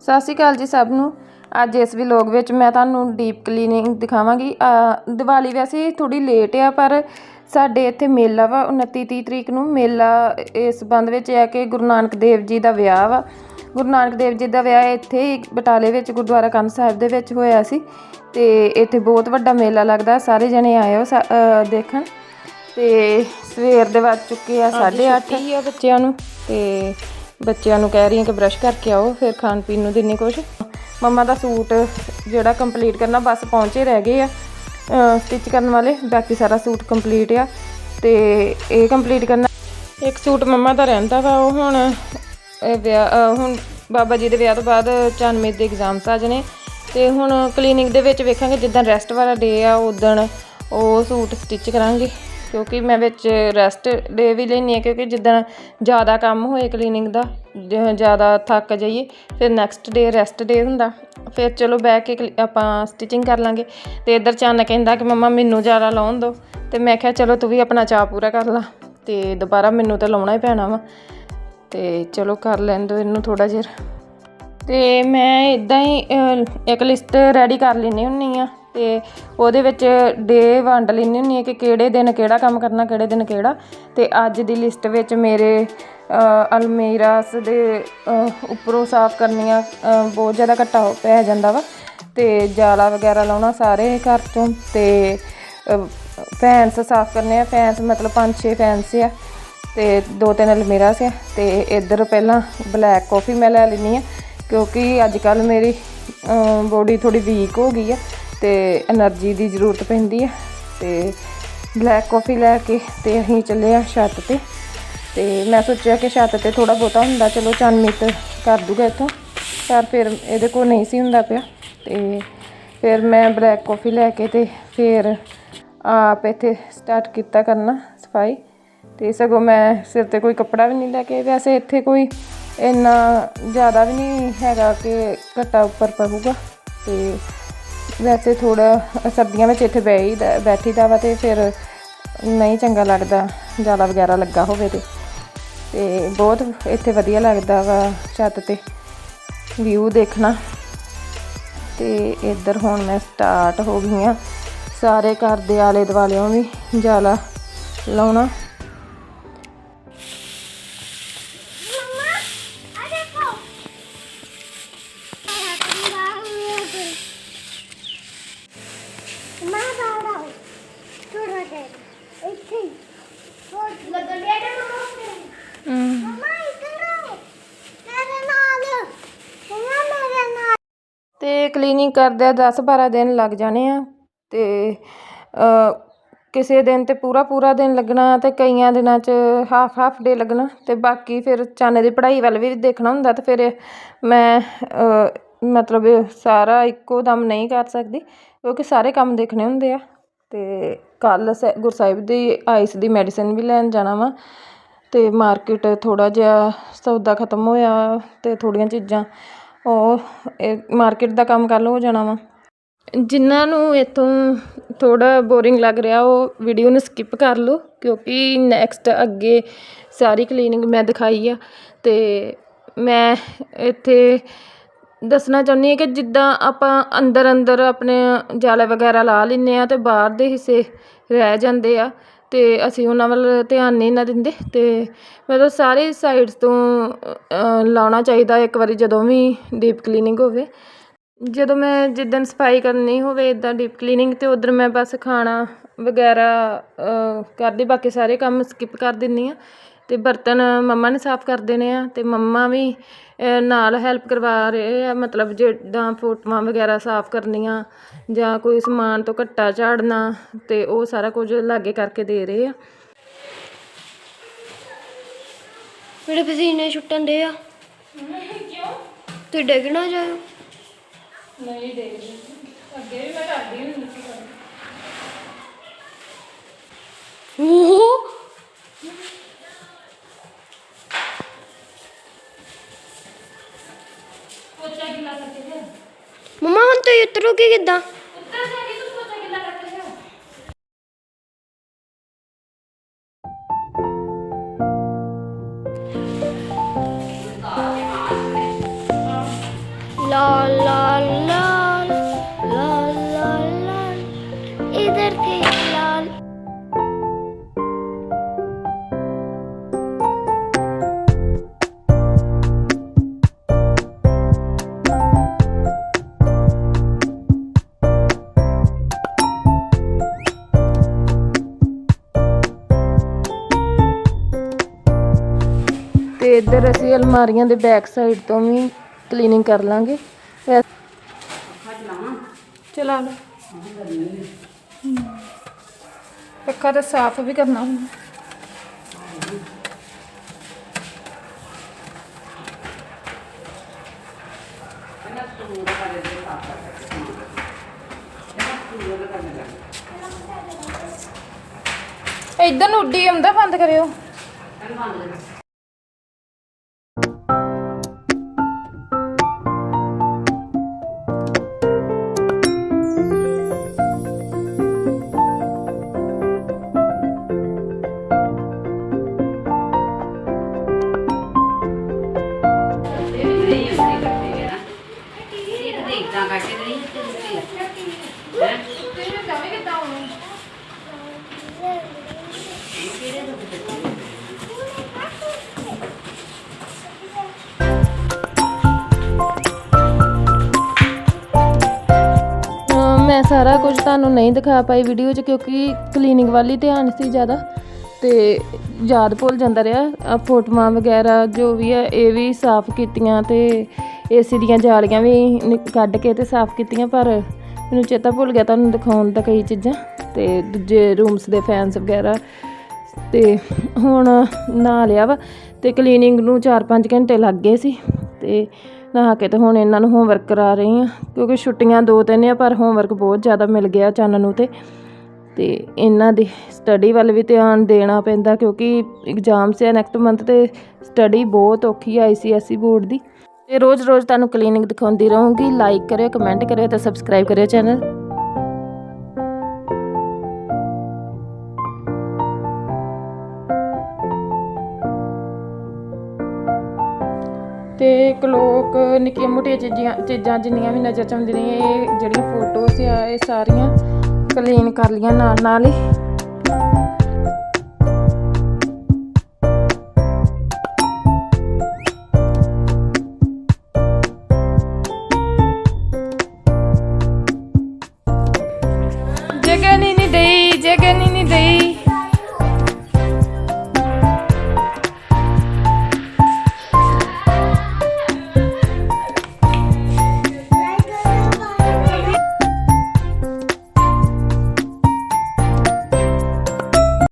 ਸਤਿ ਸ਼੍ਰੀ ਅਕਾਲ ਜੀ ਸਭ ਨੂੰ। ਅੱਜ ਇਸ ਵਲੌਗ ਵਿੱਚ ਮੈਂ ਤੁਹਾਨੂੰ ਡੀਪ ਕਲੀਨਿੰਗ ਦਿਖਾਵਾਂਗੀ। ਦੀਵਾਲੀ ਵੈਸੇ ਥੋੜੀ ਲੇਟ ਆ ਪਰ ਸਾਡੇ ਇੱਥੇ ਮੇਲਾ ਵਾ 29 30 ਤਰੀਕ ਨੂੰ ਮੇਲਾ। ਇਸ ਸੰਬੰਧ ਵਿੱਚ ਹੈ ਕਿ ਗੁਰੂ ਨਾਨਕ ਦੇਵ ਜੀ ਦਾ ਵਿਆਹ ਵਾ। ਗੁਰੂ ਨਾਨਕ ਦੇਵ ਜੀ ਦਾ ਵਿਆਹ ਇੱਥੇ ਹੀ ਬਟਾਲੇ ਵਿੱਚ ਗੁਰਦੁਆਰਾ ਕੰਨ ਸਾਹਿਬ ਦੇ ਵਿੱਚ ਹੋਇਆ ਸੀ। ਤੇ ਇੱਥੇ ਬਹੁਤ ਵੱਡਾ ਮੇਲਾ ਲੱਗਦਾ ਸਾਰੇ ਜਣੇ ਆਇਓ ਸਾ- ਅਹ ਦੇਖਣ। ਤੇ ਸਵੇਰ ਦੇ ਵੱਜ ਚੁੱਕੇ ਆ 8:30 ਆ ਬੱਚਿਆਂ ਨੂੰ। ਤੇ ਬੱਚਿਆਂ ਨੂੰ ਕਹਿ ਰਹੀ ਹਾਂ ਕਿ ਬ੍ਰਸ਼ ਕਰਕੇ ਆਓ, ਫਿਰ ਖਾਣ ਪੀਣ ਨੂੰ ਦਿੰਨੀ ਕੁਛ। ਮੰਮਾ ਦਾ ਸੂਟ ਜਿਹੜਾ ਕੰਪਲੀਟ ਕਰਨਾ, ਬਸ ਪਹੁੰਚੇ ਰਹਿ ਗਏ ਆ। ਸਟਿਚ ਕਰਨ ਵਾਲੇ, ਬਾਕੀ ਸਾਰਾ ਸੂਟ ਕੰਪਲੀਟ ਆ। ਤੇ ਇਹ ਕੰਪਲੀਟ ਕਰਨਾ। ਇੱਕ ਸੂਟ ਮੰਮਾ ਦਾ ਰਹਿੰਦਾ ਵਾ, ਉਹ ਹੁਣ ਵਿਆਹ ਹੁਣ ਬਾਬਾ ਜੀ ਦੇ ਵਿਆਹ ਤੋਂ ਬਾਅਦ 94 ਦੇ ਐਗਜ਼ਾਮਸ ਆ ਜਣੇ। ਤੇ ਹੁਣ ਕਲੀਨਿਕ ਦੇ ਵਿੱਚ ਵੇਖਾਂਗੇ, ਜਿੱਦਾਂ ਰੈਸਟ ਵਾਲਾ ਡੇ ਆ, ਉਦਣ ਉਹ ਸੂਟ ਸਟਿਚ ਕਰਾਂਗੇ। ਕਿਉਂਕਿ ਮੈਂ ਵਿੱਚ ਰੈਸਟ ਡੇ ਵੀ ਲੈਂਦੀ ਹਾਂ, ਕਿਉਂਕਿ ਜਿੱਦਾਂ ਜ਼ਿਆਦਾ ਕੰਮ ਹੋਏ ਕਲੀਨਿੰਗ ਦਾ ਜ਼ਿਆਦਾ ਥੱਕ ਜਾਈਏ, ਫਿਰ ਨੈਕਸਟ ਡੇ ਰੈਸਟ ਡੇ ਹੁੰਦਾ। ਫਿਰ ਚਲੋ ਬਹਿ ਕੇ ਕਲੀ- ਆਪਾਂ ਸਟਿਚਿੰਗ ਕਰ ਲਾਂਗੇ। ਤੇ ਇੱਧਰ ਚੰਨ ਕਹਿੰਦਾ ਕਿ ਮੰਮਾ ਮੈਨੂੰ ਜ਼ਿਆਦਾ ਲਾਉਣ ਦਿਓ ਤੇ ਮੈਂ ਕਿਹਾ, ਚਲੋ ਤੂੰ ਵੀ ਆਪਣਾ ਚਾਅ ਪੂਰਾ ਕਰ ਲਾ। ਤੇ ਦੁਬਾਰਾ ਮੈਨੂੰ ਤਾਂ ਲਾਉਣਾ ਹੀ ਪੈਣਾ ਵਾ। ਤੇ ਚਲੋ ਕਰ ਲੈਣ ਦਿਓ ਇਹਨੂੰ ਥੋੜਾ ਜਿਹਾ। ਤੇ ਮੈਂ ਇਦਾਂ ਹੀ ਇੱਕ ਲਿਸਟ ਰੈਡੀ ਕਰ ਲੈਂਦੀ ਹੁੰਨੀ ਆ ਤੇ ਉਹਦੇ ਵਿੱਚ ਡੇ ਵੰਡ ਲੈਂਦੀ ਹੁੰਦੀ ਹਾਂ ਕਿ ਕਿਹੜੇ ਦਿਨ ਕਿਹੜਾ ਕੰਮ ਕਰਨਾ, ਕਿਹੜੇ ਦਿਨ ਕਿਹੜਾ। ਤੇ ਅੱਜ ਦੀ ਲਿਸਟ ਵਿੱਚ ਮੇਰੇ ਅਲਮੀਰਾਸ ਦੇ ਉੱਪਰੋਂ ਸਾਫ਼ ਕਰਨੀਆਂ ਬਹੁਤ ਜ਼ਿਆਦਾ ਘੱਟਾ ਹੋ- ਪੈ ਜਾਂਦਾ ਵਾ। ਤੇ ਜਾਲਾ ਵਗੈਰਾ ਲਾਉਣਾ ਸਾਰੇ ਘਰ ਤੋਂ ਤੇ ਫੈਨਸ ਸਾਫ਼ ਕਰਨੇ ਆ। ਫੈਨਸ ਮਤਲਬ ਪੰਜ ਛੇ ਫੈਨਸ ਆ ਤੇ ਦੋ ਤਿੰਨ ਅਲਮੀਰਾਸ ਆ। ਤੇ ਇੱਧਰ ਪਹਿਲਾਂ ਬਲੈਕ ਕਾਫੀ ਮੈਂ ਲੈ ਲੈਣੀ ਆ ਕਿਉਂਕਿ ਅੱਜ ਕੱਲ ਮੇਰੀ ਬੋਡੀ ਥੋੜੀ ਵੀਕ ਹੋ ਗਈ ਆ। ਤੇ એનર્ਜੀ ਦੀ ਜ਼ਰੂਰਤ ਪੈਂਦੀ ਹੈ ਤੇ ਬਲੈਕ ਕਾਫੀ ਲੈ ਕੇ ਤੇ ਅਸੀਂ ਚੱਲੇ ਆ ਛੱਤ ਤੇ। ਤੇ ਮੈਂ ਸੋਚਿਆ ਕਿ ਛੱਤ ਤੇ ਥੋੜਾ ਬੋਤਾ ਹੁੰਦਾ, ਚਲੋ ਚੰਨਮੀਤ ਕਰ ਦੂਗਾ ਇਥੋਂ। ਪਰ ਫਿਰ ਇਹਦੇ ਕੋਲ ਨਹੀਂ ਸੀ ਹੁੰਦਾ ਪਿਆ। ਤੇ ਫਿਰ ਮੈਂ ਬਲੈਕ ਕਾਫੀ ਲੈ ਕੇ ਤੇ ਫਿਰ ਆਪ ਇੱਥੇ ਸਟਾਰਟ ਕੀਤਾ ਕਰਨਾ ਸਫ਼ਾਈ। ਤੇ ਸਗੋਂ ਮੈਂ ਸਿਰ ਤੇ ਕੋਈ ਕੱਪੜਾ ਵੀ ਨਹੀਂ ਲੈ ਕੇ, ਵੈਸੇ ਇੱਥੇ ਕੋਈ ਇੰਨਾ ਜ਼ਿਆਦਾ ਵੀ ਨਹੀਂ ਹੈਗਾ ਕਿ ਘਟਾ ਉੱਪਰ ਪਊਗਾ। ਤੇ ਵੈਸੇ ਥੋੜਾ ਸਰਦੀਆਂ ਵਿੱਚ ਇੱਥੇ ਬੈਠੀ ਦਾ ਬੈਠੀ ਦਾ ਵਾ ਤੇ ਫਿਰ ਨਹੀਂ ਚੰਗਾ ਲੱਗਦਾ ਜਾਲਾ ਵਗੈਰਾ ਲੱਗਾ ਹੋਵੇ ਤੇ। ਤੇ ਬਹੁਤ ਇੱਥੇ ਵਧੀਆ ਲੱਗਦਾ ਵਾ ਛੱਤ ਤੇ ਵਿਊ ਦੇਖਣਾ। ਤੇ ਇੱਧਰ ਹੁਣ ਮੈਂ ਸਟਾਰਟ ਹੋ ਗਈ ਆ। ਸਾਰੇ ਘਰ ਦੇ ਆਲੇ ਦੁਆਲਿਓਂ ਵੀ ਜਾਲਾ ਲਾਉਣਾ। Nalu. ਤੇ ਕਲੀਨਿੰਗ ਕਰਦਿਆਂ 10 12 ਦਿਨ ਲੱਗ ਜਾਣੇ ਆ। ਤੇ ਅ, ਕਿਸੇ ਦਿਨ ਤੇ ਪੂਰਾ ਪੂਰਾ ਦਿਨ ਲੱਗਣਾ ਤੇ ਕਈਆਂ ਦਿਨਾਂ 'ਚ ਹਾਫ ਹਾਫ ਡੇ ਲੱਗਣਾ। ਤੇ ਬਾਕੀ ਫਿਰ ਚੰਨ ਦੀ ਪੜ੍ਹਾਈ ਵੱਲ ਵੀ ਦੇਖਣਾ ਹੁੰਦਾ ਤੇ ਫਿਰ ਮੈਂ ਮਤਲਬ ਸਾਰਾ ਇੱਕੋ ਦਮ ਨਹੀਂ ਕਰ ਸਕਦੀ। ਕਿਉਂਕਿ ਸਾਰੇ ਕੰਮ ਦੇਖਣੇ ਹੁੰਦੇ ਆ। ਅਤੇ ਤੇ ਕੱਲ ਗੁਰਸਾਹਿਬ ਦੀ ਆਈਸ ਦੀ ਮੈਡੀਸਨ ਵੀ ਲੈਣ ਜਾਣਾ ਵਾ ਅਤੇ ਮਾਰਕੀਟ ਥੋੜ੍ਹਾ ਜਿਹਾ ਸੌਦਾ ਖਤਮ ਹੋਇਆ ਅਤੇ ਥੋੜ੍ਹੀਆਂ ਚੀਜ਼ਾਂ, ਉਹ ਇਹ ਮਾਰਕੀਟ ਦਾ ਕੰਮ ਕੱਲ੍ਹ ਹੋ ਜਾਣਾ ਵਾ। ਜਿਨ੍ਹਾਂ ਨੂੰ ਇੱਥੋਂ ਥੋੜ੍ਹਾ ਬੋਰਿੰਗ ਲੱਗ ਰਿਹਾ, ਉਹ ਵੀਡੀਓ ਨੂੰ ਸਕਿੱਪ ਕਰ ਲਓ, ਕਿਉਂਕਿ ਨੈਕਸਟ ਅੱਗੇ ਸਾਰੀ ਕਲੀਨਿੰਗ ਮੈਂ ਦਿਖਾਈ ਆ ਅਤੇ ਮੈਂ ਇੱਥੇ ਦੱਸਣਾ ਚਾਹੁੰਦੀ ਹਾਂ ਕਿ ਜਿੱਦਾਂ ਆਪਾਂ ਅੰਦਰ ਅੰਦਰ ਆਪਣੇ ਜਾਲੇ ਵਗੈਰਾ ਲਾ ਲੈਂਦੇ ਹਾਂ ਅਤੇ ਬਾਹਰ ਦੇ ਹਿੱਸੇ ਰਹਿ ਜਾਂਦੇ ਆ ਅਤੇ ਅਸੀਂ ਉਹਨਾਂ ਵੱਲ ਧਿਆਨ ਨਹੀਂ ਨਾ ਦਿੰਦੇ ਅਤੇ ਮਤਲਬ ਸਾਰੇ ਸਾਈਡਸ ਤੋਂ ਲਾਉਣਾ ਚਾਹੀਦਾ ਇੱਕ ਵਾਰੀ ਜਦੋਂ ਵੀ ਡੀਪ ਕਲੀਨਿੰਗ ਹੋਵੇ। ਜਦੋਂ ਮੈਂ ਜਿੱਦਣ ਸਫ਼ਾਈ ਕਰਨੀ ਹੋਵੇ ਇੱਦਾਂ ਡੀਪ ਕਲੀਨਿੰਗ ਅਤੇ ਉੱਧਰ ਮੈਂ ਬਸ ਖਾਣਾ ਵਗੈਰਾ ਕਰਦੀ ਬਾਕੀ ਸਾਰੇ ਕੰਮ ਸਕਿੱਪ ਕਰ ਦਿੰਦੀ ਹਾਂ। ਤੇ ਬਰਤਨ ਮੰਮਾ ਨੇ ਸਾਫ਼ ਕਰ ਦੇਣੇ ਆ ਤੇ ਮੰਮਾ ਵੀ ਨਾਲ ਹੈਲਪ ਕਰਵਾ ਰਹੇ ਆ ਮਤਲਬ ਜਿੱਦਾਂ ਫੋਟੋਆਂ ਵਗੈਰਾ ਸਾਫ਼ ਕਰਨੀਆਂ ਜਾਂ ਕੋਈ ਸਮਾਨ ਤੋਂ ਘੱਟਾ ਝਾੜਨਾ ਤੇ ਉਹ ਸਾਰਾ ਕੁਝ ਲਾਗੇ ਕਰਕੇ ਦੇ ਰਹੇ ਆ। ਮੇਰੇ ਪਸੀਨੇ ਛੁੱਟਣ ਦੇ ਆ? ਕਿਉਂ? ਤੂੰ ਡਿੱਗ ਨਾ ਜਾਇਓ। ਨਹੀਂ ਅੱਗੇ ਵੀ ਮੈਂ ਕਰਦੀ ਹੁੰਦੀ ਸੀ ਉਹ ਪੋਚਾ ਗਿੱਲਾ ਕਰਕੇ ਦੇ ਮਮਾ ਕਿੱਦਾਂ? ਇੱਧਰ ਅਸੀਂ ਅਲਮਾਰੀਆਂ ਦੇ ਬੈਕ ਸਾਈਡ ਤੋਂ ਵੀ ਕਲੀਨਿੰਗ ਕਰ ਲਾਂਗੇ। ਚਲਾ ਲਓ। ਪੱਖਾ ਤਾਂ ਸਾਫ਼ ਵੀ ਕਰਨਾ ਹੁੰਦਾ। ਇਧਰ ਨੂੰ ਉੱਡੀ ਆਉਂਦਾ, ਬੰਦ ਕਰਿਓ। ਮੈਂ ਸਾਰਾ ਕੁਝ ਤੁਹਾਨੂੰ ਨਹੀਂ ਦਿਖਾ ਪਾਈ ਵੀਡੀਓ 'ਚ ਕਿਉਂਕਿ ਕਲੀਨਿੰਗ ਵਾਲੀ ਧਿਆਨ ਸੀ ਜ਼ਿਆਦਾ ਤੇ ਯਾਦ ਭੁੱਲ ਜਾਂਦਾ ਰਿਹਾ। ਆਹ ਫੋਟੋਆਂ ਵਗੈਰਾ ਜੋ ਵੀ ਹੈ ਇਹ ਵੀ ਸਾਫ਼ ਕੀਤੀਆਂ ਤੇ ਏਸੀ ਦੀਆਂ ਜਾਲੀਆਂ ਵੀ ਕੱਢ ਕੇ ਤੇ ਸਾਫ਼ ਕੀਤੀਆਂ, ਪਰ ਮੈਨੂੰ ਚੇਤਾ ਭੁੱਲ ਗਿਆ ਤੁਹਾਨੂੰ ਦਿਖਾਉਣ ਦਾ ਕਈ ਚੀਜ਼ਾਂ ਤੇ ਦੂਜੇ ਰੂਮਸ ਦੇ ਫੈਨਸ ਵਗੈਰਾ। ਤੇ ਹੁਣ ਨਹਾ ਲਿਆ ਵਾ ਤੇ ਕਲੀਨਿੰਗ ਨੂੰ 4-5 ਘੰਟੇ ਲੱਗ ਗਏ ਸੀ ਤੇ ਨਹਾ ਕੇ ਤੇ ਹੁਣ ਇਹਨਾਂ ਨੂੰ ਹੋਮਵਰਕ ਕਰਾ ਰਹੀ ਆ ਕਿਉਂਕਿ ਛੁੱਟੀਆਂ ਦੋ ਤਿੰਨ ਆ, ਪਰ ਹੋਮਵਰਕ ਬਹੁਤ ਜ਼ਿਆਦਾ ਮਿਲ ਗਿਆ ਚੰਨ ਨੂੰ ਤੇ ਤੇ ਇਹਨਾਂ ਦੀ ਸਟੱਡੀ ਵੱਲ ਵੀ ਧਿਆਨ ਦੇਣਾ ਪੈਂਦਾ, ਕਿਉਂਕਿ ਐਗਜ਼ਾਮਸ ਆ ਨੈਕਸਟ ਮੰਥ ਤੇ ਸਟੱਡੀ ਬਹੁਤ ਔਖੀ ਆ ਆਈਸੀਐਸਈ ਬੋਰਡ ਦੀ। ਤੇ ਰੋਜ਼-ਰੋਜ਼ ਤੁਹਾਨੂੰ ਕਲੀਨਿਕ ਦਿਖਾਉਂਦੀ ਰਹੂੰਗੀ ਲਾਈਕ ਕਰਿਓ ਕਮੈਂਟ ਕਰਿਓ ਤੇ ਸਬਸਕ੍ਰਾਈਬ ਕਰਿਓ ਚੈਨਲ ਤੇ ਲੋਕ ਨਿੱਕੀਆਂ ਮੋਟੀਆਂ ਚੀਜ਼ਾਂ ਚੀਜ਼ਾਂ ਜਿੰਨੀਆਂ ਵੀ ਨਜ਼ਰ ਚ ਆਉਂਦੀਆਂ ਨੇ, ਇਹ ਜਿਹੜੀਆਂ ਫੋਟੋਸ ਆ, ਇਹ ਸਾਰੀਆਂ ਕਲੀਨ ਕਰ ਲੀਆਂ ਨਾਲ ਨਾਲ ਹੀ।